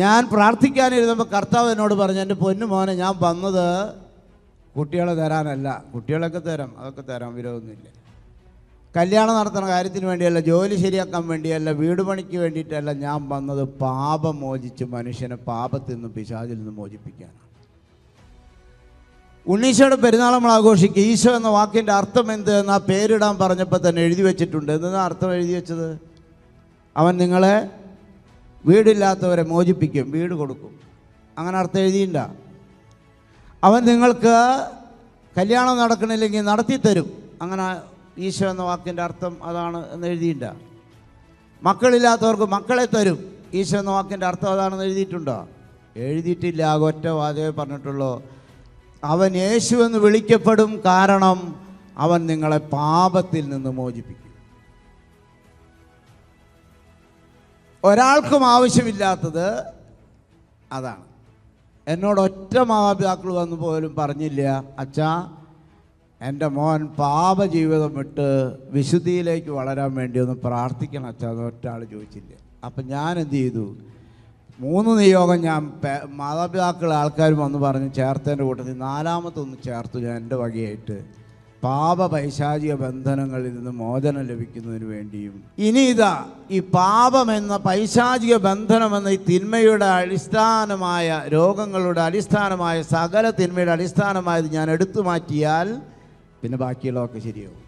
ഞാൻ പ്രാർത്ഥിക്കാനിരുന്നപ്പോൾ കർത്താവ് എന്നോട് പറഞ്ഞു എന്റെ പൊന്നു മോനെ ഞാൻ വന്നത് കുട്ടികളെ തരാനല്ല. കുട്ടികളൊക്കെ തരാം അതൊക്കെ തരാം വിരോധമൊന്നുമില്ല കല്യാണം നടത്തുന്ന കാര്യത്തിന് വേണ്ടിയല്ല ജോലി ശരിയാക്കാൻ വേണ്ടിയല്ല വീട് പണിക്ക് വേണ്ടിയിട്ടല്ല ഞാൻ വന്നത് പാപം മോചിച്ച് മനുഷ്യനെ പാപത്തിൽ നിന്നും പിശാചിൽ നിന്നും മോചിപ്പിക്കാനാണ്. ഉണ്ണീശോയുടെ പെരുന്നാൾ നമ്മൾ ആഘോഷിക്കുക ഈശോ എന്ന വാക്കിന്റെ അർത്ഥം എന്ത് എന്ന് പേരിടാൻ പറഞ്ഞപ്പോൾ തന്നെ എഴുതി വെച്ചിട്ടുണ്ട്. എന്തെന്നാ അർത്ഥം എഴുതി വെച്ചത്? അവൻ നിങ്ങളെ വീടില്ലാത്തവരെ മോചിപ്പിക്കും വീട് കൊടുക്കും. അങ്ങനെ അർത്ഥം എഴുതിയില്ല അവൻ നിങ്ങൾക്ക് കല്യാണം നടക്കണില്ലെങ്കിൽ നടത്തി തരും അങ്ങനെ ഈശോ എന്ന വാക്കിന്റെ അർത്ഥം അതാണ് എന്ന് എഴുതിയില്ല മക്കളില്ലാത്തവർക്ക് മക്കളെ തരും. ഈശോ എന്ന വാക്കിന്റെ അർത്ഥം അതാണെന്ന് എഴുതിയിട്ടുണ്ടോ? എഴുതിയിട്ടില്ല ഒറ്റ വാചകമേ പറഞ്ഞിട്ടുള്ളൂ. അവൻ യേശു എന്ന് വിളിക്കപ്പെടും കാരണം അവൻ നിങ്ങളെ പാപത്തിൽ നിന്ന് മോചിപ്പിക്കും. ഒരാൾക്കും ആവശ്യമില്ലാത്തത് അതാണ്. എന്നോട് ഒറ്റ മാതാപിതാക്കൾ വന്നു പോലും പറഞ്ഞില്ല അച്ഛാ എന്റെ മോൻ പാപജീവിതം വിട്ട് വിശുദ്ധിയിലേക്ക് വളരാൻ വേണ്ടി ഒന്ന് പ്രാർത്ഥിക്കണം അച്ഛാ എന്ന് ഒറ്റാൾ ചോദിച്ചില്ല. അപ്പം ഞാൻ എന്ത് ചെയ്തു? മൂന്ന് നിയോഗം ഞാൻ മാതാപിതാക്കൾ ആൾക്കാരും വന്ന് പറഞ്ഞ് ചേർത്തതിന്റെ കൂട്ടത്തിൽ നാലാമത്തൊന്ന് ചേർത്തു ഞാൻ എന്റെ വകയായിട്ട്. പാപ പൈശാചിക ബന്ധനങ്ങളിൽ നിന്ന് മോചനം ലഭിക്കുന്നതിന് വേണ്ടിയും ഇനി ഇതാ ഈ പാപം എന്ന പൈശാചിക ബന്ധനം എന്ന ഈ തിന്മയുടെ അടിസ്ഥാനമായ രോഗങ്ങളുടെ അടിസ്ഥാനമായ സകല തിന്മയുടെ അടിസ്ഥാനമായത് ഞാൻ എടുത്തു മാറ്റിയാൽ പിന്നെ ബാക്കിയുള്ളതൊക്കെ ശരിയാവും.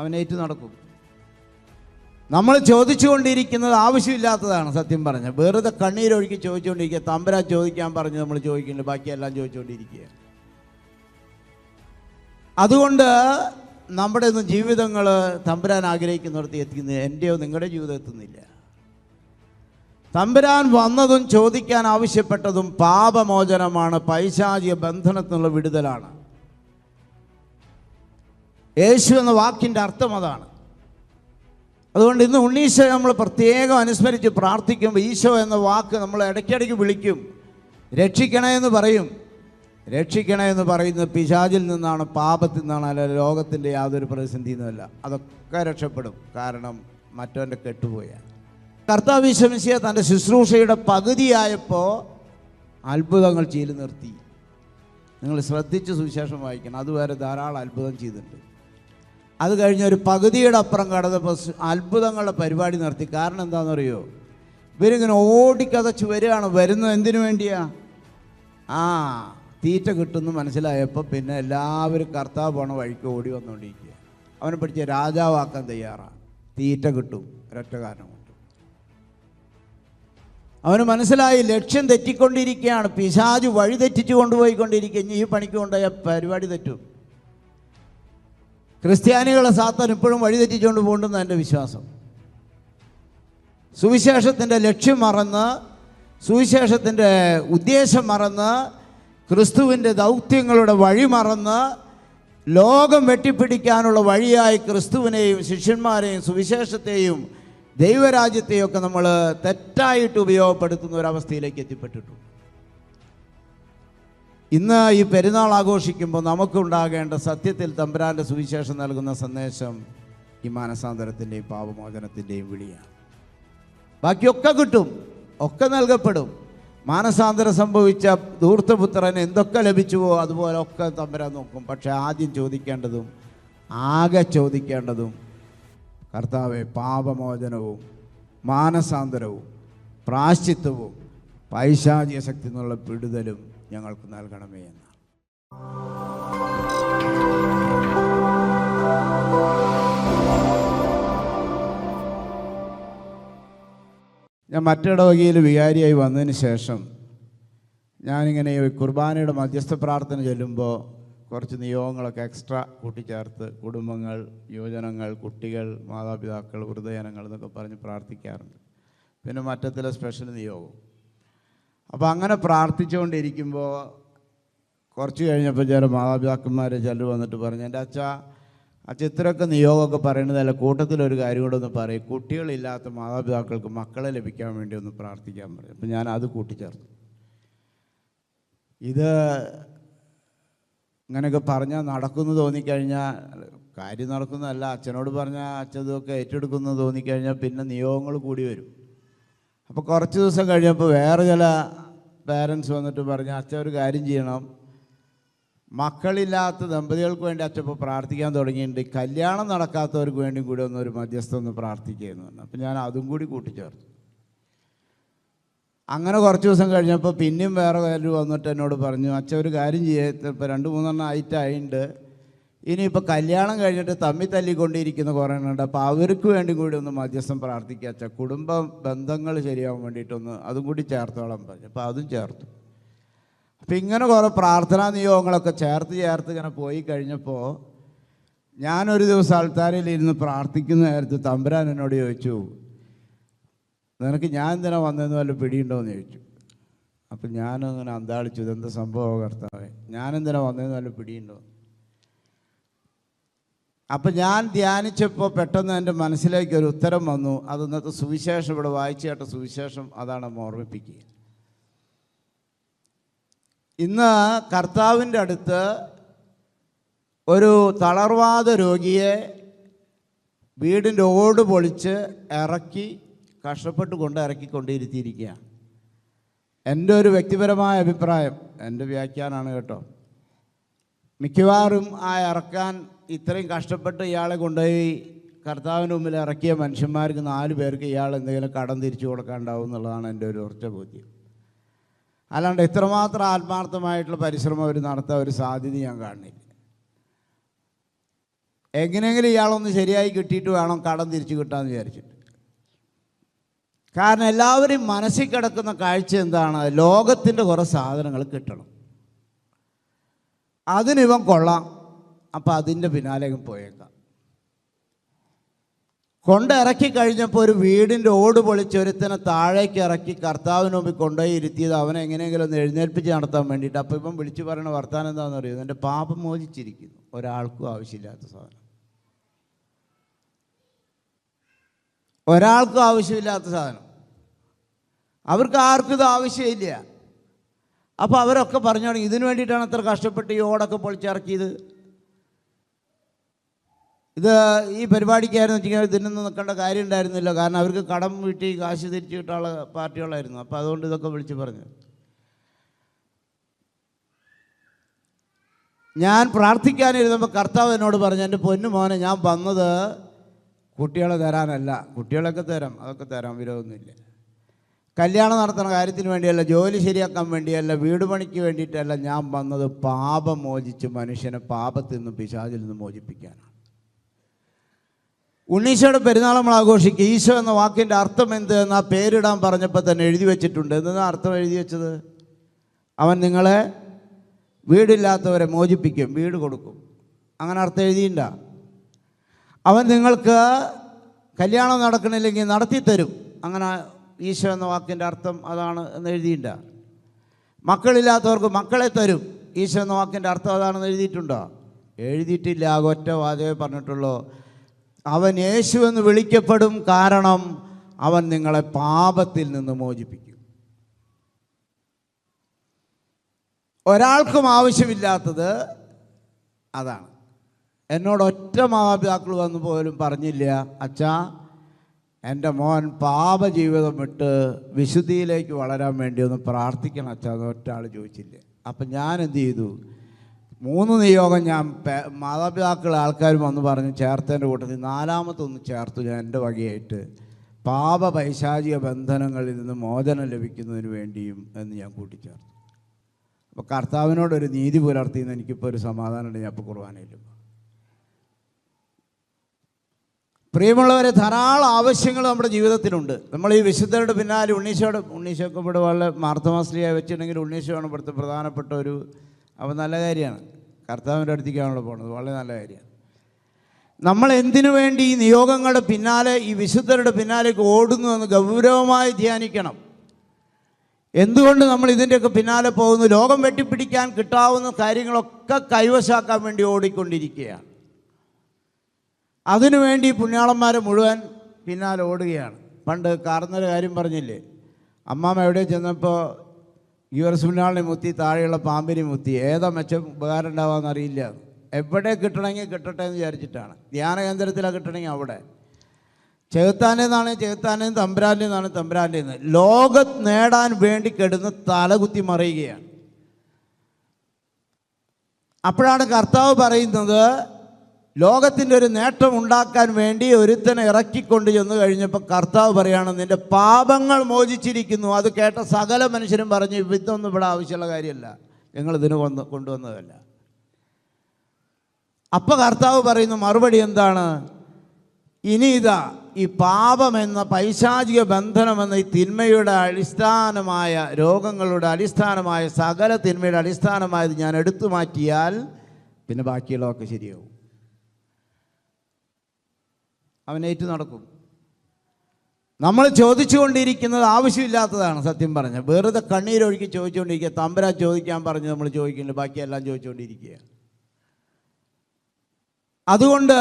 അവൻ ഏറ്റു നടക്കും. നമ്മൾ ചോദിച്ചുകൊണ്ടിരിക്കുന്നത് ആവശ്യമില്ലാത്തതാണ് സത്യം പറഞ്ഞ വെറുതെ കണ്ണീരൊഴുക്കി ചോദിച്ചുകൊണ്ടിരിക്കുക തമ്പരാ ചോദിക്കാൻ പറഞ്ഞ് നമ്മൾ ചോദിക്കുന്നുണ്ട് ബാക്കിയെല്ലാം ചോദിച്ചുകൊണ്ടിരിക്കുക. അതുകൊണ്ട് നമ്മുടെ ഒന്നും ജീവിതങ്ങൾ തമ്പുരാൻ ആഗ്രഹിക്കുന്നിടത്ത് എത്തിക്കുന്നത് എന്റെയോ നിങ്ങളുടെ ജീവിതം എത്തുന്നില്ല. തമ്പുരാൻ വന്നതും ചോദിക്കാൻ ആവശ്യപ്പെട്ടതും പാപമോചനമാണ്. പൈശാചിക ബന്ധനത്തിനുള്ള വിടുതലാണ്. യേശു എന്ന വാക്കിന്റെ അർത്ഥം അതാണ്. അതുകൊണ്ട് ഇന്ന് ഉണ്ണീശോ നമ്മൾ പ്രത്യേകം അനുസ്മരിച്ച് പ്രാർത്ഥിക്കുമ്പോൾ ഈശോ എന്ന വാക്ക് നമ്മൾ ഇടയ്ക്കിടയ്ക്ക് വിളിക്കും. രക്ഷിക്കണേ എന്ന് പറയും. രക്ഷിക്കണേ എന്ന് പറയുന്നത് പിശാചിൽ നിന്നാണ് പാപത്തിൽ നിന്നാണ് അല്ല ലോകത്തിന്റെ യാതൊരു പ്രതിസന്ധി നിന്നല്ല അതൊക്കെ രക്ഷപ്പെടും. കാരണം മറ്റവന്റെ കെട്ടുപോയ കർത്താവ് വിശ്വസിയ തന്റെ ശുശ്രൂഷയുടെ പകുതിയായപ്പോൾ അത്ഭുതങ്ങൾ ചെയ്തു നിർത്തി. നിങ്ങൾ ശ്രദ്ധിച്ച് സുവിശേഷം വായിക്കണം. അതുവരെ ധാരാളം അത്ഭുതം ചെയ്തിട്ടുണ്ട്. അത് കഴിഞ്ഞ ഒരു പകുതിയുടെ അപ്പുറം കടന്നപ്പോൾ അത്ഭുതങ്ങളുടെ പരിപാടി നടത്തി കാരണം എന്താണെന്നറിയോ? ഇവരിങ്ങനെ ഓടിക്കതച്ച് വരികയാണ്. വരുന്നത് എന്തിനു വേണ്ടിയാ? ആ തീറ്റ കിട്ടുമെന്ന് മനസ്സിലായപ്പോൾ പിന്നെ എല്ലാവരും കർത്താവ് പോണ വഴിക്ക് ഓടി വന്നുകൊണ്ടിരിക്കുക അവനെ പിടിച്ച് രാജാവാക്കാൻ തയ്യാറാണ് തീറ്റ കിട്ടും ഒരൊറ്റ കാരണം കൊണ്ട്. അവന് മനസ്സിലായി ലക്ഷ്യം തെറ്റിക്കൊണ്ടിരിക്കുകയാണ്. പിശാജ് വഴി തെറ്റിച്ചു കൊണ്ടുപോയിക്കൊണ്ടിരിക്കുക. ഈ പണിക്ക് കൊണ്ടുപോയ പരിപാടി തെറ്റും. ക്രിസ്ത്യാനികളെ സാത്താൻ ഇപ്പോഴും വഴി തെറ്റിച്ചുകൊണ്ട് പോകണ്ടെന്ന് എന്റെ വിശ്വാസം. സുവിശേഷത്തിന്റെ ലക്ഷ്യം മറന്ന് സുവിശേഷത്തിന്റെ ഉദ്ദേശം മറന്ന് ക്രിസ്തുവിന്റെ ദൗത്യങ്ങളുടെ വഴി മറന്ന് ലോകം വെട്ടിപ്പിടിക്കാനുള്ള വഴിയായി ക്രിസ്തുവിനെയും ശിഷ്യന്മാരെയും സുവിശേഷത്തെയും ദൈവരാജ്യത്തെയൊക്കെ നമ്മൾ തെറ്റായിട്ട് ഉപയോഗപ്പെടുത്തുന്ന ഒരവസ്ഥയിലേക്ക് എത്തിപ്പെട്ടിട്ടുണ്ട് ഇന്ന് ഈ പെരുന്നാൾ ആഘോഷിക്കുമ്പോൾ നമുക്കുണ്ടാകേണ്ട സത്യത്തിൽ തമ്പുരാന്റെ സുവിശേഷം നൽകുന്ന സന്ദേശം ഈ മാനസാന്തരത്തിന്റെയും പാപമോചനത്തിന്റെയും വിളിയാണ്. ബാക്കിയൊക്കെ കിട്ടും ഒക്കെ നൽകപ്പെടും. മാനസാന്തരം സംഭവിച്ച ധൂർത്തപുത്രന് എന്തൊക്കെ ലഭിച്ചുവോ അതുപോലെ ഒക്കെ തമ്പുരാൻ നോക്കും. പക്ഷെ ആദ്യം ചോദിക്കേണ്ടതും ആകെ ചോദിക്കേണ്ടതും കർത്താവെ പാപമോചനവും മാനസാന്തരവും പ്രാശ്ചിത്വവും പൈശാചിക ശക്തി എന്നുള്ള വിടുതലും ഞങ്ങൾക്ക് നൽകണമേ എന്നാണ് ഞാൻ മറ്റിടവകയിൽ വികാരിയായി വന്നതിന് ശേഷം ഞാനിങ്ങനെ കുർബാനയുടെ മധ്യസ്ഥ പ്രാർത്ഥന ചൊല്ലുമ്പോൾ കുറച്ച് നിയോഗങ്ങളൊക്കെ എക്സ്ട്രാ കൂട്ടിച്ചേർത്ത് കുടുംബങ്ങൾ യുവജനങ്ങൾ കുട്ടികൾ മാതാപിതാക്കൾ വൃദ്ധജനങ്ങൾ എന്നൊക്കെ പറഞ്ഞ് പ്രാർത്ഥിക്കാറുണ്ട്. പിന്നെ മറ്റത്തിലെ സ്പെഷ്യൽ നിയോഗം. അപ്പോൾ അങ്ങനെ പ്രാർത്ഥിച്ചുകൊണ്ടിരിക്കുമ്പോൾ കുറച്ച് കഴിഞ്ഞപ്പോൾ ചില മാതാപിതാക്കന്മാർ ചിലർ വന്നിട്ട് പറഞ്ഞു എന്റെ അച്ഛ അച്ഛ ചിത്രമൊക്കെ നിയോഗമൊക്കെ പറയുന്നതല്ല കൂട്ടത്തിലൊരു കാര്യം കൂടെ ഒന്ന് പറയും. കുട്ടികളില്ലാത്ത മാതാപിതാക്കൾക്ക് മക്കളെ ലഭിക്കാൻ വേണ്ടി ഒന്ന് പ്രാർത്ഥിക്കാൻ പറയും. അപ്പം ഞാൻ അത് കൂട്ടിച്ചേർത്തു. ഇത് ഇങ്ങനെയൊക്കെ പറഞ്ഞാൽ നടക്കുന്നു തോന്നിക്കഴിഞ്ഞാൽ കാര്യം നടക്കുന്നതല്ല അച്ഛനോട് പറഞ്ഞാൽ അച്ഛതൊക്കെ ഏറ്റെടുക്കുന്നു തോന്നിക്കഴിഞ്ഞാൽ പിന്നെ നിയോഗങ്ങൾ കൂടി വരും. അപ്പോൾ കുറച്ച് ദിവസം കഴിഞ്ഞപ്പോൾ വേറെ ചില പേരൻസ് വന്നിട്ട് പറഞ്ഞു അച്ഛൻ ഒരു കാര്യം ചെയ്യണം. മക്കളില്ലാത്ത ദമ്പതികൾക്ക് വേണ്ടി അച്ഛൻ ഇപ്പോൾ പ്രാർത്ഥിക്കാൻ തുടങ്ങിയിട്ടുണ്ട്. കല്യാണം നടക്കാത്തവർക്ക് വേണ്ടി കൂടി ഒന്ന് ഒരു മധ്യസ്ഥ ഒന്ന് പ്രാർത്ഥിക്കുകയെന്ന് പറഞ്ഞു. അപ്പം ഞാൻ അതും കൂടി കൂട്ടിച്ചേർത്തു. അങ്ങനെ കുറച്ച് ദിവസം കഴിഞ്ഞപ്പോൾ പിന്നെയും വേറെ കാര്യം വന്നിട്ട് എന്നോട് പറഞ്ഞു അച്ഛൻ ഒരു കാര്യം ചെയ്യാത്ത ഇപ്പോൾ രണ്ട് മൂന്നെണ്ണം ആയിട്ടായിട്ടുണ്ട് ഇനിയിപ്പോൾ കല്യാണം കഴിഞ്ഞിട്ട് തമ്മി തല്ലിക്കൊണ്ടിരിക്കുന്ന കുറേ അപ്പോൾ അവർക്ക് വേണ്ടി കൂടി ഒന്ന് മധ്യസ്ഥം പ്രാർത്ഥിക്കുക അച്ഛ. കുടുംബ ബന്ധങ്ങൾ ശരിയാവാൻ വേണ്ടിയിട്ടൊന്ന് അതും കൂടി ചേർത്തോളം പറഞ്ഞു. അപ്പോൾ അതും ചേർത്തു. അപ്പം ഇങ്ങനെ കുറേ പ്രാർത്ഥനാ നിയോഗങ്ങളൊക്കെ ചേർത്ത് ചേർത്ത് ഇങ്ങനെ പോയി കഴിഞ്ഞപ്പോൾ ഞാനൊരു ദിവസം ആൾത്താരയിൽ ഇരുന്ന് പ്രാർത്ഥിക്കുന്ന നേരത്ത് തമ്പുരാൻ എന്നോട് ചോദിച്ചു നിനക്ക് ഞാൻ എന്തിനാ വന്നതെന്ന് വല്ല പിടിയുണ്ടോയെന്ന് ചോദിച്ചു. അപ്പം ഞാനങ്ങനെ അന്താളിച്ചു ഇതെന്താ സംഭവം കർത്താവേ? ഞാനെന്തിനാ വന്നതെന്ന് വല്ല പിടിയുണ്ടോ അപ്പം ഞാൻ ധ്യാനിച്ചപ്പോൾ പെട്ടെന്ന് എന്റെ മനസ്സിലേക്ക് ഒരു ഉത്തരം വന്നു. അത് ഇന്നത്തെ സുവിശേഷം ഇവിടെ വായിച്ചു കേട്ട സുവിശേഷം അതാണ് ഓർമ്മിപ്പിക്കുക. ഇന്ന് കർത്താവിന്റെ അടുത്ത് ഒരു തളർവാദ രോഗിയെ വീടിന്റെ ഓട് പൊളിച്ച് ഇറക്കി കഷ്ടപ്പെട്ട് കൊണ്ട് ഇറക്കിക്കൊണ്ടിരുത്തിയിരിക്കുകയാണ്. എന്റെ ഒരു വ്യക്തിപരമായ അഭിപ്രായം എന്റെ വ്യാഖ്യാനാണ് കേട്ടോ. മിക്കവാറും ആ ഇറക്കാൻ ഇത്രയും കഷ്ടപ്പെട്ട് ഇയാളെ കൊണ്ടുപോയി കർത്താവിന് മുമ്പിൽ ഇറക്കിയ മനുഷ്യന്മാർക്ക് നാല് പേർക്ക് ഇയാൾ എന്തെങ്കിലും കടം തിരിച്ചു കൊടുക്കാണ്ടാവും എന്നുള്ളതാണ് എന്റെ ഒരു ഉറച്ച ബോധ്യം. അല്ലാണ്ട് ഇത്രമാത്രം ആത്മാർത്ഥമായിട്ടുള്ള പരിശ്രമം അവർ നടത്താൻ ഒരു സാധ്യത ഞാൻ കാണുന്നില്ല എങ്ങനെയെങ്കിലും ഇയാളൊന്ന് ശരിയായി കിട്ടിയിട്ട് വേണം കടം തിരിച്ചു കിട്ടാമെന്ന് വിചാരിച്ചിട്ട്. കാരണം എല്ലാവരും മനസ്സിൽ കിടക്കുന്ന കാഴ്ച എന്താണ്? ലോകത്തിന്റെ കുറേ സാധനങ്ങൾ കിട്ടണം. അതിനിവൻ കൊള്ളാം. അപ്പം അതിന്റെ പിന്നാലെ ഇവൻ പോയേക്കാം. കൊണ്ടിറക്കി കഴിഞ്ഞപ്പോൾ ഒരു വീടിന്റെ ഓട് പൊളിച്ച് ഒരുത്തനെ താഴേക്ക് ഇറക്കി കർത്താവിന് മുമ്പിൽ കൊണ്ടുപോയി ഇരുത്തിയത് അവനെ എങ്ങനെയെങ്കിലും ഒന്ന് എഴുന്നേൽപ്പിച്ച് നടത്താൻ വേണ്ടിയിട്ട്. അപ്പോൾ ഇപ്പം വിളിച്ചു പറയുന്ന വർത്താനം എന്താണെന്ന് അറിയുമോ എന്റെ പാപം മോചിച്ചിരിക്കുന്നു. ഒരാൾക്കും ആവശ്യമില്ലാത്ത സാധനം. ഒരാൾക്കും ആവശ്യമില്ലാത്ത സാധനം. അവർക്ക് ആർക്കും ഇത് ആവശ്യമില്ല. അപ്പോൾ അവരൊക്കെ പറഞ്ഞു തുടങ്ങി ഇതിനു വേണ്ടിയിട്ടാണ് അത്ര കഷ്ടപ്പെട്ട് ഈ ഓടൊക്കെ പൊളിച്ചിറക്കിയത്? ഇത് ഈ പരിപാടിക്കായിരുന്നു വെച്ചാൽ ഇതിനൊന്നും നിൽക്കേണ്ട കാര്യം ഉണ്ടായിരുന്നില്ല. കാരണം അവർക്ക് കടം വീട്ടി കാശ് തിരിച്ചു കിട്ടാനുള്ള പാർട്ടികളായിരുന്നു. അപ്പോൾ അതുകൊണ്ട് ഇതൊക്കെ വിളിച്ച് പറഞ്ഞു. ഞാൻ പ്രാർത്ഥിക്കാനിരുന്നപ്പോൾ കർത്താവ് എന്നോട് പറഞ്ഞു എന്റെ പൊന്നു മോനെ ഞാൻ വന്നത് കുട്ടികളെ തരാനല്ല. കുട്ടികളൊക്കെ തരാം. അതൊക്കെ തരാം. വിരോധമൊന്നുമില്ല കല്യാണം നടത്തുന്ന കാര്യത്തിന് വേണ്ടിയല്ല ജോലി ശരിയാക്കാൻ വേണ്ടിയല്ല വീട് പണിക്ക് വേണ്ടിയിട്ടല്ല ഞാൻ വന്നത് പാപം മോചിച്ച് മനുഷ്യനെ പാപത്തിൽ നിന്നും പിശാചിൽ നിന്നും മോചിപ്പിക്കാനാണ്. ഉണ്ണീശോയുടെ പെരുന്നാൾ നമ്മൾ ആഘോഷിക്കുക ഈശോ എന്ന വാക്കിന്റെ അർത്ഥം എന്ത് എന്ന് പേരിടാൻ പറഞ്ഞപ്പോൾ തന്നെ എഴുതി വെച്ചിട്ടുണ്ട്. എന്താ അർത്ഥം എഴുതി വെച്ചത്? അവൻ നിങ്ങളെ വീടില്ലാത്തവരെ മോചിപ്പിക്കും വീട് കൊടുക്കും. അങ്ങനെ അർത്ഥം എഴുതിയില്ല അവൻ നിങ്ങൾക്ക് കല്യാണം നടക്കണില്ലെങ്കിൽ നടത്തി തരും. അങ്ങനെ ഈശോ എന്ന വാക്കിന്റെ അർത്ഥം അതാണ് എന്ന് എഴുതിയില്ല മക്കളില്ലാത്തവർക്ക് മക്കളെ തരും. ഈശോ എന്ന വാക്കിന്റെ അർത്ഥം അതാണെന്ന് എഴുതിയിട്ടുണ്ടോ? എഴുതിയിട്ടില്ല ആ ഒറ്റ വാചകമേ പറഞ്ഞിട്ടുള്ളൂ. അവൻ യേശു എന്ന് വിളിക്കപ്പെടും കാരണം അവൻ നിങ്ങളെ പാപത്തിൽ നിന്ന് മോചിപ്പിക്കും. ഒരാൾക്കും ആവശ്യമില്ലാത്തത് അതാണ്. എന്നോട് ഒറ്റ മാതാപിതാക്കൾ വന്നു പോലും പറഞ്ഞില്ല അച്ഛാ എന്റെ മോൻ പാപജീവിതം വിട്ട് വിശുദ്ധിയിലേക്ക് വളരാൻ വേണ്ടി ഒന്ന് പ്രാർത്ഥിക്കണം അച്ഛാ എന്ന് ഒറ്റ ചോദിച്ചില്ല. അപ്പം ഞാൻ എന്ത് ചെയ്തു? മൂന്ന് നിയോഗം ഞാൻ മാതാപിതാക്കൾ ആൾക്കാർ വന്ന് പറഞ്ഞ് ചേർത്തതിന്റെ കൂട്ടത്തിൽ നാലാമത്തെ ഒന്ന് ചേർത്തു ഞാൻ എന്റെ വകയായിട്ട്. പാപ പൈശാചിക ബന്ധനങ്ങളിൽ നിന്ന് മോചനം ലഭിക്കുന്നതിന് വേണ്ടിയും എന്ന് ഞാൻ കൂട്ടിച്ചേർത്തു. അപ്പോൾ കർത്താവിനോടൊരു നീതി പുലർത്തിയെന്ന് എനിക്കിപ്പോൾ ഒരു സമാധാനമുണ്ട് ഞാൻ ഇപ്പോൾ കുർബാനയില്ല പ്രിയമുള്ളവരെ ധാരാളം ആവശ്യങ്ങൾ നമ്മുടെ ജീവിതത്തിലുണ്ട്. നമ്മൾ ഈ വിശുദ്ധരുടെ പിന്നാലെ ഉണ്ണീശോയുടെ ഉണ്ണീശോക്കെ ഇവിടെ വളരെ മാർത്തമാസ്ലിയായി വെച്ചിട്ടുണ്ടെങ്കിൽ ഉണ്ണീശോയാണ് ഇവിടുത്തെ പ്രധാനപ്പെട്ട ഒരു അപ്പോൾ നല്ല കാര്യമാണ്. കർത്താവിന്റെ അടുത്തേക്കാണല്ലോ പോകുന്നത് വളരെ നല്ല കാര്യമാണ്. നമ്മൾ എന്തിനു വേണ്ടി ഈ നിയോഗങ്ങളുടെ പിന്നാലെ ഈ വിശുദ്ധരുടെ പിന്നാലേക്ക് ഓടുന്നു എന്ന് ഗൗരവമായി ധ്യാനിക്കണം. എന്തുകൊണ്ട് നമ്മൾ ഇതിന്റെയൊക്കെ പിന്നാലെ പോകുന്നു? ലോകം വെട്ടിപ്പിടിക്കാൻ കിട്ടാവുന്ന കാര്യങ്ങളൊക്കെ കൈവശാക്കാൻ വേണ്ടി ഓടിക്കൊണ്ടിരിക്കുകയാണ്. അതിനുവേണ്ടി പുണ്യാളന്മാരെ മുഴുവൻ പിന്നാലെ ഓടുകയാണ്. പണ്ട് കാർന്നൊരു കാര്യം പറഞ്ഞില്ലേ? അമ്മാമ്മ എവിടെ ചെന്നപ്പോൾ യുവർ പുണ്യാളിനെ മുത്തി താഴെയുള്ള പാമ്പിനെ മുത്തി ഏതാ മെച്ചം ഉപകാരം ഉണ്ടാവാന്ന് അറിയില്ല. എവിടെ കിട്ടണമെങ്കിൽ കിട്ടട്ടെ എന്ന് വിചാരിച്ചിട്ടാണ്. ധ്യാന കേന്ദ്രത്തിലാണ് കിട്ടണമെങ്കിൽ അവിടെ. ചെകുത്താനെന്നാണ് നിന്നാണ് ചെകുത്താന്റെ തമ്പുരാന്റെ നിന്നാണ് ലോകം നേടാൻ വേണ്ടി കെടുന്ന് തലകുത്തി മറിയുകയാണ്. അപ്പോഴാണ് കർത്താവ് പറയുന്നത് ലോകത്തിന്റെ ഒരു നേട്ടം ഉണ്ടാക്കാൻ വേണ്ടി ഒരുത്തനെ ഇറക്കിക്കൊണ്ട് ചെന്ന് കഴിഞ്ഞപ്പോൾ കർത്താവ് പറയാണ് നിന്റെ പാപങ്ങൾ മോചിച്ചിരിക്കുന്നു. അത് കേട്ട സകല മനുഷ്യരും പറഞ്ഞു ഇതൊന്നും ഇവിടെ ആവശ്യമുള്ള കാര്യമല്ല. ഞങ്ങൾ ഇതിന് വന്ന് കൊണ്ടുവന്നതല്ല. അപ്പോൾ കർത്താവ് പറയുന്ന മറുപടി എന്താണ്? ഇനി ഇതാ ഈ പാപമെന്ന പൈശാചിക ബന്ധനമെന്ന ഈ തിന്മയുടെ അടിസ്ഥാനമായ രോഗങ്ങളുടെ അടിസ്ഥാനമായ സകല തിന്മയുടെ അടിസ്ഥാനമായത് ഞാൻ എടുത്തു മാറ്റിയാൽ പിന്നെ ബാക്കിയുള്ളതൊക്കെ ശരിയാവും. അവൻ ഏറ്റു നടക്കും. നമ്മൾ ചോദിച്ചുകൊണ്ടിരിക്കുന്നത് ആവശ്യമില്ലാത്തതാണ് സത്യം പറഞ്ഞത് വെറുതെ കണ്ണീരൊഴുക്കി ചോദിച്ചുകൊണ്ടിരിക്കുക തമ്പരാ ചോദിക്കാൻ പറഞ്ഞ് നമ്മൾ ചോദിക്കുന്നുണ്ട് ബാക്കിയെല്ലാം ചോദിച്ചുകൊണ്ടിരിക്കുക. അതുകൊണ്ട്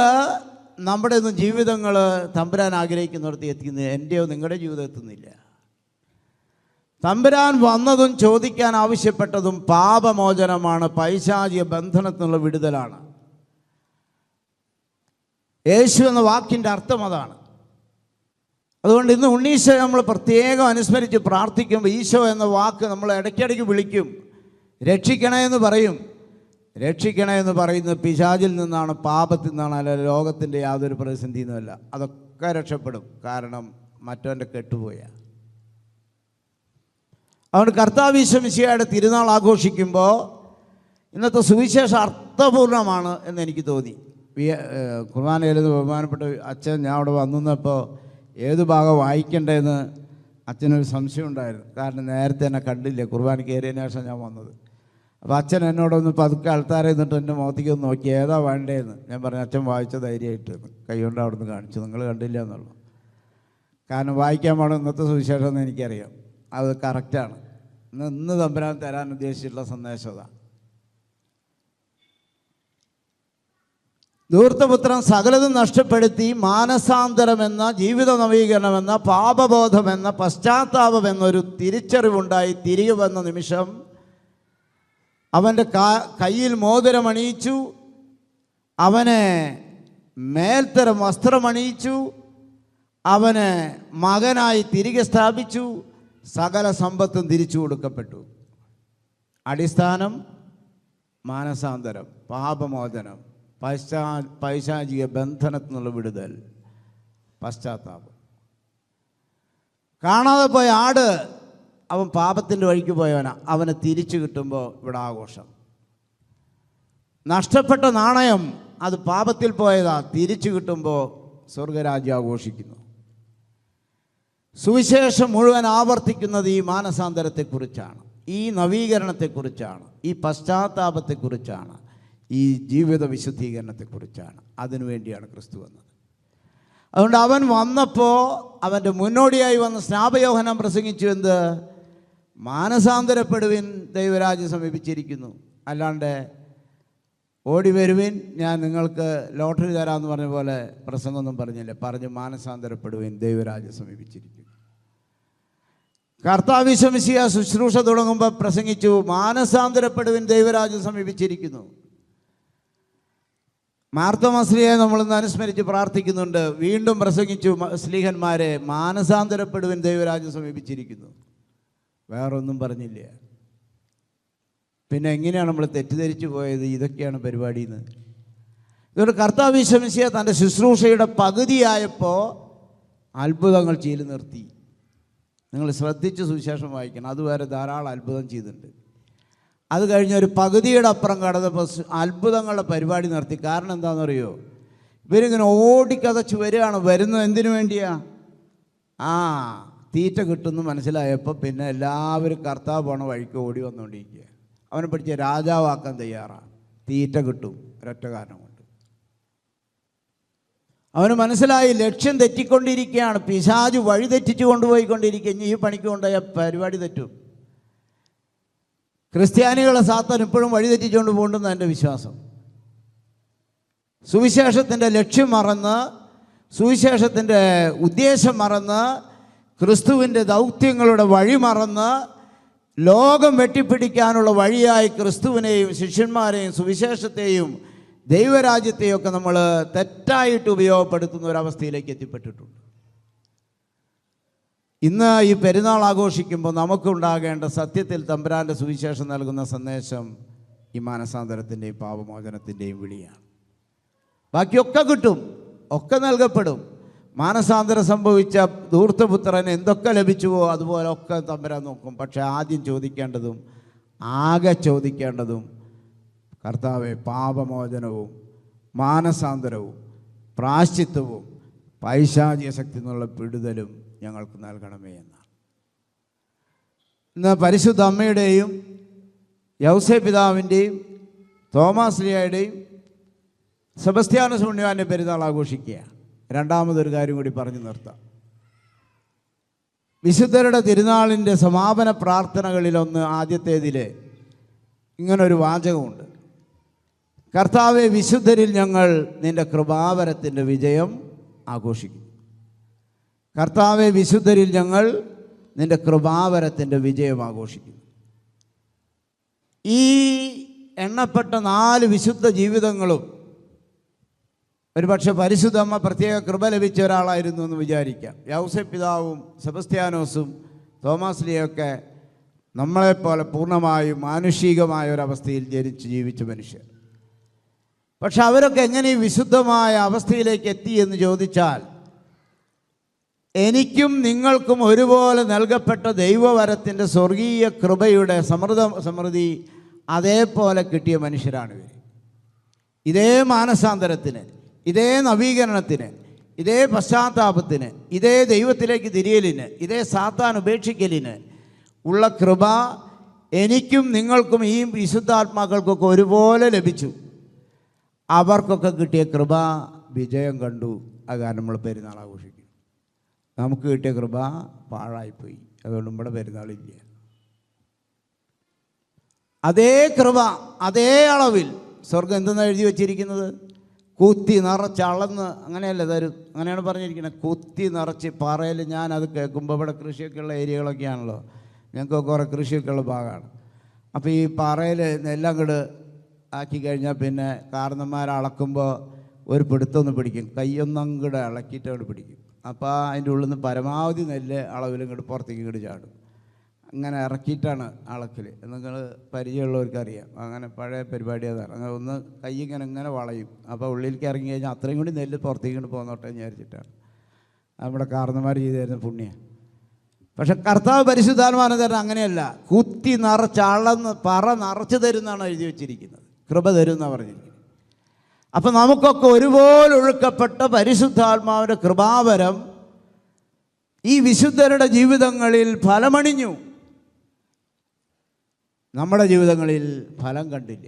നമ്മുടെ ഒന്നും ജീവിതങ്ങൾ തമ്പുരാൻ ആഗ്രഹിക്കുന്നിടത്ത് എത്തിക്കുന്നത് എന്റെയോ നിങ്ങളുടെ ജീവിതം എത്തുന്നില്ല. തമ്പുരാൻ വന്നതും ചോദിക്കാൻ ആവശ്യപ്പെട്ടതും പാപമോചനമാണ് പൈശാചിക ബന്ധനത്തിനുള്ള വിടുതലാണ്. യേശു എന്ന വാക്കിന്റെ അർത്ഥം അതാണ്. അതുകൊണ്ട് ഇന്ന് ഉണ്ണീശോ നമ്മൾ പ്രത്യേകം അനുസ്മരിച്ച് പ്രാർത്ഥിക്കുമ്പോൾ ഈശോ എന്ന വാക്ക് നമ്മൾ ഇടയ്ക്കിടയ്ക്ക് വിളിക്കും. രക്ഷിക്കണേ എന്ന് പറയും. രക്ഷിക്കണേ എന്ന് പറയുന്നത് പിശാചിൽ നിന്നാണ് പാപത്തിൽ നിന്നാണ് അല്ല ലോകത്തിന്റെ യാതൊരു പ്രതിസന്ധി നിന്നുമല്ല. അതൊക്കെ രക്ഷപ്പെടും. കാരണം മറ്റവന്റെ കെട്ടുപോയ. അതുകൊണ്ട് കർത്താവിശ്വമിശിയുടെ തിരുനാൾ ആഘോഷിക്കുമ്പോൾ ഇന്നത്തെ സുവിശേഷം അർത്ഥപൂർണമാണ് എന്ന് എനിക്ക് തോന്നി. വി- ഖുർആൻ കുർബാനയിൽ ബഹുമാനപ്പെട്ട അച്ഛൻ ഞാൻ അവിടെ വന്നപ്പോൾ ഏത് ഭാഗം വായിക്കണ്ടേന്ന് അച്ഛനൊരു സംശയം ഉണ്ടായിരുന്നു. കാരണം നേരത്തെ എന്നെ കണ്ടില്ല കുർബാന കയറിയതിന് ശേഷം ഞാൻ വന്നത്. അപ്പോൾ അച്ഛൻ എന്നോടൊന്ന് പതുക്കെ ആൾക്കാരെ നിന്നിട്ട് എന്റെ മുഖത്തേക്ക് ഒന്ന് നോക്കി ഏതാ വേണ്ടേന്ന്. ഞാൻ പറഞ്ഞു അച്ഛൻ വായിച്ച ധൈര്യമായിട്ട് കൈകൊണ്ട് അവിടെ നിന്ന് കാണിച്ചു. നിങ്ങൾ കണ്ടില്ല എന്നുള്ളു. കാരണം വായിക്കാൻ പാടും ഇന്നത്തെ സുവിശേഷം എന്ന് എനിക്കറിയാം. അത് കറക്റ്റാണ് ഇന്ന് ഇന്ന് തമ്പരാൻ തരാൻ ഉദ്ദേശിച്ചിട്ടുള്ള സന്ദേശം അതാണ് ധൂർത്തപുത്രൻ സകലതും നഷ്ടപ്പെടുത്തി മാനസാന്തരമെന്ന ജീവിത നവീകരണമെന്ന പാപബോധമെന്ന പശ്ചാത്താപമെന്നൊരു തിരിച്ചറിവുണ്ടായി തിരികെ വന്ന നിമിഷം അവന്റെ കയ്യിൽ മോതിരമണിയിച്ചു അവനെ മേൽത്തരം വസ്ത്രമണിയിച്ചു അവന് മകനായി തിരികെ സ്ഥാപിച്ചു. സകല സമ്പത്തും തിരിച്ചു കൊടുക്കപ്പെട്ടു. അടിസ്ഥാനം മാനസാന്തരം പാപമോചനം. പശ്ചാ പൈശാചിക ബന്ധനത്തിൽ നിന്നുള്ള വിടുതൽ. പശ്ചാത്താപം. കാണാതെ പോയ ആട് അവൻ പാപത്തിന്റെ വഴിക്ക് പോയവനാ. അവനെ തിരിച്ചു കിട്ടുമ്പോൾ ഇവിടെ ആഘോഷം. നഷ്ടപ്പെട്ട നാണയം അത് പാപത്തിൽ പോയതാ. തിരിച്ചു കിട്ടുമ്പോൾ സ്വർഗരാജ്യം ആഘോഷിക്കുന്നു. സുവിശേഷം മുഴുവൻ ആവർത്തിക്കുന്നത് ഈ മാനസാന്തരത്തെക്കുറിച്ചാണ്. ഈ നവീകരണത്തെക്കുറിച്ചാണ്. ഈ പശ്ചാത്താപത്തെക്കുറിച്ചാണ്. ഈ ജീവിത വിശുദ്ധീകരണത്തെക്കുറിച്ചാണ്. അതിനുവേണ്ടിയാണ് ക്രിസ്തു വന്നത്. അതുകൊണ്ട് അവൻ വന്നപ്പോൾ അവന്റെ മുന്നോടിയായി വന്ന സ്നാപയോഹനം പ്രസംഗിച്ചു എന്ത്? മാനസാന്തരപ്പെടുവിൻ ദൈവരാജ്യം സമീപിച്ചിരിക്കുന്നു. അല്ലാണ്ട് ഓടി വരുവിൻ ഞാൻ നിങ്ങൾക്ക് ലോട്ടറി തരാമെന്ന് പറഞ്ഞ പോലെ പ്രസംഗമൊന്നും പറഞ്ഞില്ല. പറഞ്ഞ് മാനസാന്തരപ്പെടുവിൻ ദൈവരാജ്യം സമീപിച്ചിരിക്കുന്നു. കർത്താവിശ്വമിശിയ ശുശ്രൂഷ തുടങ്ങുമ്പോൾ പ്രസംഗിച്ചു മാനസാന്തരപ്പെടുവിൻ ദൈവരാജ്യം സമീപിച്ചിരിക്കുന്നു. മാർത്തമസ്ലിയെ നമ്മളിന്ന് അനുസ്മരിച്ച് പ്രാർത്ഥിക്കുന്നുണ്ട്. വീണ്ടും പ്രസംഗിച്ചു സ്ലീഹന്മാരെ മാനസാന്തരപ്പെടുവൻ ദൈവരാജ്യം സമീപിച്ചിരിക്കുന്നു. വേറൊന്നും പറഞ്ഞില്ല. പിന്നെ എങ്ങനെയാണ് നമ്മൾ തെറ്റിദ്ധരിച്ചു പോയത്? ഇതൊക്കെയാണ് പരിപാടി എന്ന് ഇതോട് കർത്താവ് ശമിശിയ തന്റെ ശുശ്രൂഷയുടെ പകുതിയായപ്പോൾ അത്ഭുതങ്ങൾ ചെയ്തു നിർത്തി. നിങ്ങൾ ശ്രദ്ധിച്ച് സുവിശേഷം വായിക്കണം. അതുവരെ ധാരാളം അത്ഭുതം ചെയ്തിട്ടുണ്ട്. അത് കഴിഞ്ഞ് ഒരു പകുതിയുടെ അപ്പുറം കടന്നപ്പോൾ അത്ഭുതങ്ങളുടെ പരിപാടി നടത്തി. കാരണം എന്താണെന്നറിയോ? ഇവരിങ്ങനെ ഓടിക്കതച്ച് വരികയാണ്. വരുന്നത് എന്തിനു വേണ്ടിയാ? ആ തീറ്റ കിട്ടുമെന്ന് മനസ്സിലായപ്പോൾ പിന്നെ എല്ലാവരും കർത്താവ് പോണ വഴിക്ക് ഓടി വന്നുകൊണ്ടിരിക്കുക അവനെ പിടിച്ച് രാജാവാക്കാൻ തയ്യാറാണ് തീറ്റ കിട്ടും ഒരൊറ്റ കാരണം കൊണ്ട്. അവന് മനസ്സിലായി ലക്ഷ്യം തെറ്റിക്കൊണ്ടിരിക്കുകയാണ്. പിശാജ് വഴി തെറ്റിച്ചു കൊണ്ടുപോയിക്കൊണ്ടിരിക്കുക. ഈ പണിക്ക് കൊണ്ടുപോയ പരിപാടി തെറ്റും. ക്രിസ്ത്യാനികളെ സാത്താൻ ഇപ്പോഴും വഴിതെറ്റിച്ചുകൊണ്ട് പോകുന്നുണ്ടെന്ന് എന്റെ വിശ്വാസം. സുവിശേഷത്തിന്റെ ലക്ഷ്യം മറന്ന് സുവിശേഷത്തിന്റെ ഉദ്ദേശം മറന്ന് ക്രിസ്തുവിന്റെ ദൗത്യങ്ങളുടെ വഴി മറന്ന് ലോകം വെട്ടിപ്പിടിക്കാനുള്ള വഴിയായി ക്രിസ്തുവിനെയും ശിഷ്യന്മാരെയും സുവിശേഷത്തെയും ദൈവരാജ്യത്തെയും ഒക്കെ നമ്മൾ തെറ്റായിട്ട് ഉപയോഗപ്പെടുത്തുന്ന ഒരവസ്ഥയിലേക്ക് എത്തിപ്പെട്ടിട്ടുണ്ട്. ഇന്ന് ഈ പെരുന്നാൾ ആഘോഷിക്കുമ്പോൾ നമുക്കുണ്ടാകേണ്ട സത്യത്തിൽ തമ്പുരാന്റെ സുവിശേഷം നൽകുന്ന സന്ദേശം ഈ മാനസാന്തരത്തിന്റെയും പാപമോചനത്തിന്റെയും വിളിയാണ്. ബാക്കിയൊക്കെ കിട്ടും ഒക്കെ നൽകപ്പെടും. മാനസാന്തരം സംഭവിച്ച ധൂർത്തപുത്രന് എന്തൊക്കെ ലഭിച്ചുവോ അതുപോലെ ഒക്കെ തമ്പുരാൻ നോക്കും. പക്ഷെ ആദ്യം ചോദിക്കേണ്ടതും ആകെ ചോദിക്കേണ്ടതും കർത്താവെ പാപമോചനവും മാനസാന്തരവും പ്രാശ്ചിത്വവും പൈശാചിക ശക്തി എന്നുള്ള പിടുതലും ഞങ്ങൾക്ക് നൽകണമേ എന്നാണ്. ഇന്ന് പരിശുദ്ധ അമ്മയുടെയും യൗസേ പിതാവിന്റെയും തോമാസ്ലിയയുടെയും സെബസ്ത്യാന പുണ്യവാന്റെ പെരുന്നാൾ ആഘോഷിക്കുക രണ്ടാമതൊരു കാര്യം കൂടി പറഞ്ഞു നിർത്താം. വിശുദ്ധരുടെ തിരുനാളിന്റെ സമാപന പ്രാർത്ഥനകളിലൊന്ന് ആദ്യത്തേതിൽ ഇങ്ങനൊരു വാചകമുണ്ട്. കർത്താവെ വിശുദ്ധരിൽ ഞങ്ങൾ നിന്റെ കൃപാവരത്തിന്റെ വിജയം ആഘോഷിക്കുന്നു കർത്താവെ വിശുദ്ധരിൽ ഞങ്ങൾ നിന്റെ കൃപാവരത്തിന്റെ വിജയം ആഘോഷിക്കുന്നു. ഈ എണ്ണപ്പെട്ട നാല് വിശുദ്ധ ജീവിതങ്ങളും ഒരുപക്ഷെ പരിശുദ്ധമ്മ പ്രത്യേക കൃപ ലഭിച്ച ഒരാളായിരുന്നു എന്ന് വിചാരിക്കാം. യൗസ പിതാവും സെബസ്ത്യാനോസും തോമാസ്ലിയൊക്കെ നമ്മളെപ്പോലെ പൂർണമായും മാനുഷികമായ ഒരവസ്ഥയിൽ ജനിച്ച് ജീവിച്ച മനുഷ്യർ. പക്ഷെ അവരൊക്കെ എങ്ങനെ ഈ വിശുദ്ധമായ അവസ്ഥയിലേക്ക് എത്തി എന്ന് ചോദിച്ചാൽ എനിക്കും നിങ്ങൾക്കും ഒരുപോലെ നൽകപ്പെട്ട ദൈവവരത്തിന്റെ സ്വർഗീയ കൃപയുടെ സമൃദ്ധ സമൃദ്ധി അതേപോലെ കിട്ടിയ മനുഷ്യരാണ് ഇവർ ഇതേ മാനസാന്തരത്തിന് ഇതേ നവീകരണത്തിന് ഇതേ പശ്ചാത്താപത്തിന് ഇതേ ദൈവത്തിലേക്ക് തിരിയലിന് ഇതേ സാത്താൻ ഉപേക്ഷിക്കലിന് ഉള്ള കൃപ എനിക്കും നിങ്ങൾക്കും ഈ വിശുദ്ധാത്മാക്കൾക്കൊക്കെ ഒരുപോലെ ലഭിച്ചു. അവർക്കൊക്കെ കിട്ടിയ കൃപ വിജയം കണ്ടു. അത് നമ്മൾ പെരുന്നാൾ ആഘോഷിക്കും നമുക്ക് കിട്ടിയ കൃപ പാഴായിപ്പോയി. അതുകൊണ്ട് നമ്മുടെ പെരുന്നാളില്ല. അതേ കൃപ അതേ അളവിൽ സ്വർഗം എന്തെന്നാണ് എഴുതി വച്ചിരിക്കുന്നത്? കുത്തി നിറച്ച് അളന്ന് അങ്ങനെയല്ല തരും അങ്ങനെയാണ് പറഞ്ഞിരിക്കുന്നത്. കുത്തി നിറച്ച് പാറയിൽ ഞാൻ അത് കേൾക്കുമ്പോൾ ഇവിടെ കൃഷിയൊക്കെയുള്ള ഏരിയകളൊക്കെയാണല്ലോ. ഞങ്ങൾക്ക് കുറേ കൃഷിയൊക്കെയുള്ള ഭാഗമാണ്. അപ്പോൾ ഈ പാറയിൽ എല്ലാം കൂടെ ആക്കി കഴിഞ്ഞാൽ പിന്നെ കാർന്നന്മാരളക്കുമ്പോൾ ഒരു പിടുത്തൊന്ന് പിടിക്കും. കൈയൊന്നങ്ങടെ ഇളക്കിയിട്ട് അവിടെ പിടിക്കും. അപ്പോൾ അതിന്റെ ഉള്ളിൽ നിന്ന് പരമാവധി നെല്ല് അളവിൽ ഇങ്ങോട്ട് പുറത്തേക്ക് ഇങ്ങോട്ട് ചാടും. അങ്ങനെ ഇറക്കിയിട്ടാണ് അളക്കൽ നിങ്ങൾ പരിചയമുള്ളവർക്ക് അറിയാം അങ്ങനെ പഴയ പരിപാടി അതാണ്. അങ്ങനെ ഒന്ന് കൈ ഇങ്ങനെ ഇങ്ങനെ വളയും. അപ്പോൾ ഉള്ളിലേക്ക് ഇറങ്ങി കഴിഞ്ഞാൽ അത്രയും കൂടി നെല്ല് പുറത്തേക്ക് കൊണ്ട് പോന്നോട്ടെ എന്ന് വിചാരിച്ചിട്ടാണ്. നമ്മുടെ കാർന്നമാർ ചെയ്തായിരുന്ന പുണ്യം. പക്ഷെ കർത്താവ് പരിശുദ്ധാത്മാനം തരുന്ന അങ്ങനെയല്ല. കുത്തി നിറച്ച് അളന്ന് പറ നിറച്ച് തരുന്നാണ് എഴുതി വെച്ചിരിക്കുന്നത്. കൃപ തരുമെന്നാണ് പറഞ്ഞിരിക്കുന്നത്. അപ്പം നമുക്കൊക്കെ ഒരുപോലെ ഒഴുക്കപ്പെട്ട പരിശുദ്ധാത്മാവിന്റെ കൃപാവരം ഈ വിശുദ്ധരുടെ ജീവിതങ്ങളിൽ ഫലമണിഞ്ഞു. നമ്മുടെ ജീവിതങ്ങളിൽ ഫലം കണ്ടില്ല.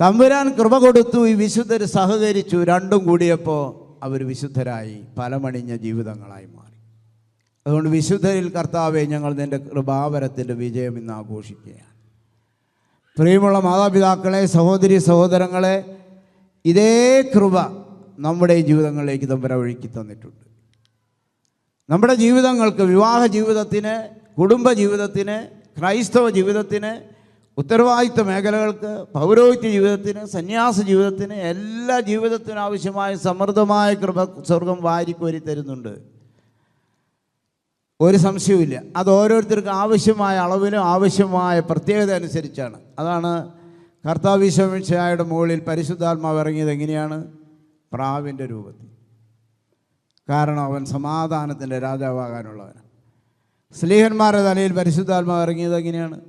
തമ്പുരാൻ കൃപ കൊടുത്തു ഈ വിശുദ്ധർ സഹകരിച്ചു രണ്ടും കൂടിയപ്പോൾ അവർ വിശുദ്ധരായി ഫലമണിഞ്ഞ ജീവിതങ്ങളായി മാറി. അതുകൊണ്ട് വിശുദ്ധരിൽ കർത്താവെ ഞങ്ങൾ നിന്റെ കൃപാവരത്തിന്റെ വിജയം ഇന്ന് ആഘോഷിക്കുകയാണ്. പ്രിയമുള്ള മാതാപിതാക്കളെ സഹോദരി സഹോദരങ്ങളെ ഇതേ കൃപ നമ്മുടെ ജീവിതങ്ങളിലേക്ക് ഇതം ഒഴുക്കി തന്നിട്ടുണ്ട്. നമ്മുടെ ജീവിതങ്ങൾക്ക് വിവാഹ ജീവിതത്തിന് കുടുംബ ജീവിതത്തിന് ക്രൈസ്തവ ജീവിതത്തിന് ഉത്തരവാദിത്വ മേഖലകൾക്ക് പൗരോഹിത്യ ജീവിതത്തിന് സന്യാസ ജീവിതത്തിന് എല്ലാ ജീവിതത്തിനും ആവശ്യമായ സമൃദ്ധമായ കൃപ സ്വർഗം വാരിക്കോരി തരുന്നുണ്ട്. ഒരു സംശയവുമില്ല. അത് ഓരോരുത്തർക്കും ആവശ്യമായ അളവിലും ആവശ്യമായ പ്രത്യേകത അനുസരിച്ചാണ്. അതാണ് കർത്താവിശ്വമിഷായുടെ മുകളിൽ പരിശുദ്ധാത്മാവ് ഇറങ്ങിയത് എങ്ങനെയാണ്? പ്രാവിന്റെ രൂപത്തിൽ. കാരണം അവൻ സമാധാനത്തിന്റെ രാജാവാകാനുള്ളവനാണ് സ്ലീഹന്മാരുടെ തലയിൽ പരിശുദ്ധാത്മാവ് ഇറങ്ങിയത് എങ്ങനെയാണ്?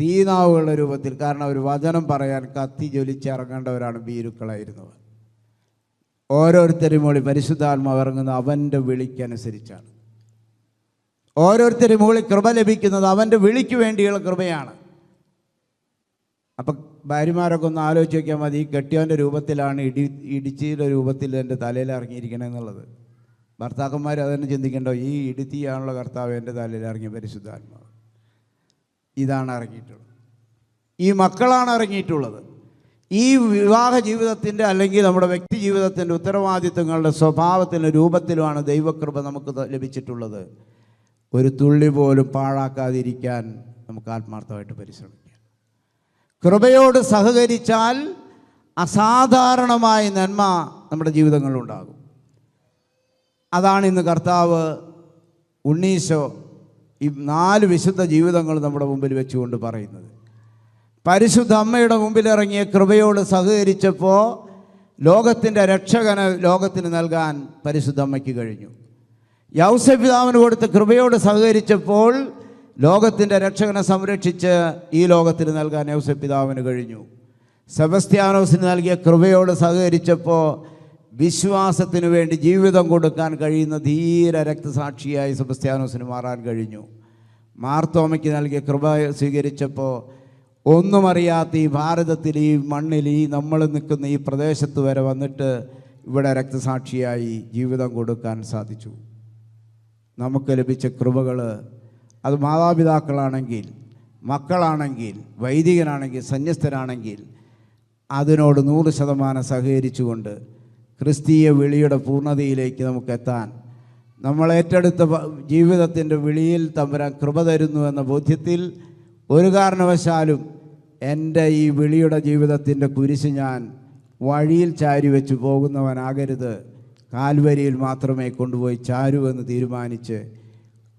തീനാവുകളുടെ രൂപത്തിൽ. കാരണം അവർ വചനം പറയാൻ കത്തി ജ്വലിച്ചിറങ്ങേണ്ടവരാണ് ഭീരുക്കളായിരുന്നവർ. ഓരോരുത്തരും മുകളിൽ പരിശുദ്ധാത്മാവ് ഇറങ്ങുന്നത് അവന്റെ വിളിക്കനുസരിച്ചാണ്. ഓരോരുത്തരും മുകളിൽ കൃപ ലഭിക്കുന്നത് അവന്റെ വിളിക്ക് വേണ്ടിയുള്ള കൃപയാണ്. അപ്പം ഭാര്യമാരൊക്കെ ഒന്ന് ആലോചിച്ച് നോക്കിയാൽ മതി ഈ കെട്ടിയവന്റെ രൂപത്തിലാണ് ഇടി ഇടിച്ചിയുടെ രൂപത്തിൽ എന്റെ തലയിൽ ഇറങ്ങിയിരിക്കണം എന്നുള്ളത് ഭർത്താക്കന്മാർ അതന്നെ ചിന്തിക്കേണ്ടോ ഈ ഇടുത്തിയാണുള്ള കർത്താവ് എന്റെ തലയിൽ ഇറങ്ങിയ പരിശുദ്ധാത്മാവ്. ഇതാണ് ഇറങ്ങിയിട്ടുള്ളത്. ഈ മക്കളാണ് ഇറങ്ങിയിട്ടുള്ളത്. ഈ വിവാഹ ജീവിതത്തിന്റെ അല്ലെങ്കിൽ നമ്മുടെ വ്യക്തി ജീവിതത്തിന്റെ ഉത്തരവാദിത്വങ്ങളുടെ സ്വഭാവത്തിന്റെ രൂപത്തിലുമാണ് ദൈവകൃപ നമുക്ക് ലഭിച്ചിട്ടുള്ളത്. ഒരു തുള്ളി പോലും പാഴാക്കാതിരിക്കാൻ നമുക്ക് ആത്മാർത്ഥമായിട്ട് പരിശ്രമിക്കാം. കൃപയോട് സഹകരിച്ചാൽ അസാധാരണമായ നന്മ നമ്മുടെ ജീവിതങ്ങളിലുണ്ടാകും അതാണ് ഇന്ന് കർത്താവ് ഉണ്ണീശോ ഈ നാല് വിശുദ്ധ ജീവിതങ്ങൾ നമ്മുടെ മുമ്പിൽ വെച്ചുകൊണ്ട് പറയുന്നത്. പരിശുദ്ധ അമ്മയുടെ മുമ്പിലിറങ്ങിയ കൃപയോട് സഹകരിച്ചപ്പോൾ ലോകത്തിന്റെ രക്ഷകന് ലോകത്തിന് നൽകാൻ പരിശുദ്ധ അമ്മയ്ക്ക് കഴിഞ്ഞു. യൗസപിതാവിന് കൊടുത്ത കൃപയോട് സഹകരിച്ചപ്പോൾ ലോകത്തിന്റെ രക്ഷകനെ സംരക്ഷിച്ച് ഈ ലോകത്തിൽ നൽകാൻ യൗസപിതാവിന് കഴിഞ്ഞു. സെബസ്ത്യാനോസിന് നൽകിയ കൃപയോട് സഹകരിച്ചപ്പോൾ വിശ്വാസത്തിനു വേണ്ടി ജീവിതം കൊടുക്കാൻ കഴിയുന്ന ധീര രക്തസാക്ഷിയായി സെബസ്ത്യാനോസിന് മാറാൻ കഴിഞ്ഞു. മാർത്തോമയ്ക്ക് നൽകിയ കൃപ സ്വീകരിച്ചപ്പോൾ ഒന്നും അറിയാത്ത ഈ ഭാരതത്തിൽ ഈ മണ്ണിൽ ഈ നമ്മൾ നിൽക്കുന്ന ഈ പ്രദേശത്ത് വരെ വന്നിട്ട് ഇവിടെ രക്തസാക്ഷിയായി ജീവിതം കൊടുക്കാൻ സാധിച്ചു. നമുക്ക് ലഭിച്ച കൃപകൾ അത് മാതാപിതാക്കളാണെങ്കിൽ മക്കളാണെങ്കിൽ വൈദികനാണെങ്കിൽ സന്യസ്തരാണെങ്കിൽ അതിനോട് നൂറ് ശതമാനം സഹകരിച്ചുകൊണ്ട് ക്രിസ്തീയ വിളിയുടെ പൂർണതയിലേക്ക് നമുക്കെത്താൻ നമ്മൾ ഏറ്റെടുത്ത ജീവിതത്തിന്റെ വിളിയിൽ തമ്പുരാൻ കൃപ തരുന്നു എന്ന ബോധ്യത്തിൽ ഒരു കാരണവശാലും എന്റെ ഈ വിളിയുടെ ജീവിതത്തിന്റെ കുരിശ് ഞാൻ വഴിയിൽ ചാരി വെച്ച് പോകുന്നവനാകരുത്. കാൽവരിയിൽ മാത്രമേ കൊണ്ടുപോയി ചാരൂ എന്ന് തീരുമാനിച്ച്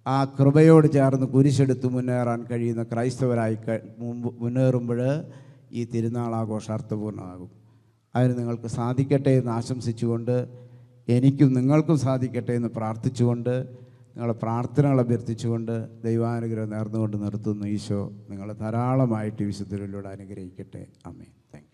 ആ കൃപയോട് ചേർന്ന് കുരിശെടുത്ത് മുന്നേറാൻ കഴിയുന്ന ക്രൈസ്തവരായി മുമ്പ് മുന്നേറുമ്പോൾ ഈ തിരുനാൾ ആഘോഷം അർത്ഥപൂർണമാകും അതിന് നിങ്ങൾക്ക് സാധിക്കട്ടെ എന്ന് ആശംസിച്ചുകൊണ്ട് എനിക്കും നിങ്ങൾക്കും സാധിക്കട്ടെ എന്ന് പ്രാർത്ഥിച്ചുകൊണ്ട് നിങ്ങളെ പ്രാർത്ഥനകൾ അഭ്യർത്ഥിച്ചുകൊണ്ട് ദൈവാനുഗ്രഹം നേർന്നുകൊണ്ട് നിർത്തുന്നു. ഈശോ നിങ്ങളെ ധാരാളമായിട്ട് വിശുദ്ധരിലൂടെ അനുഗ്രഹിക്കട്ടെ. അമ്മേ താങ്ക്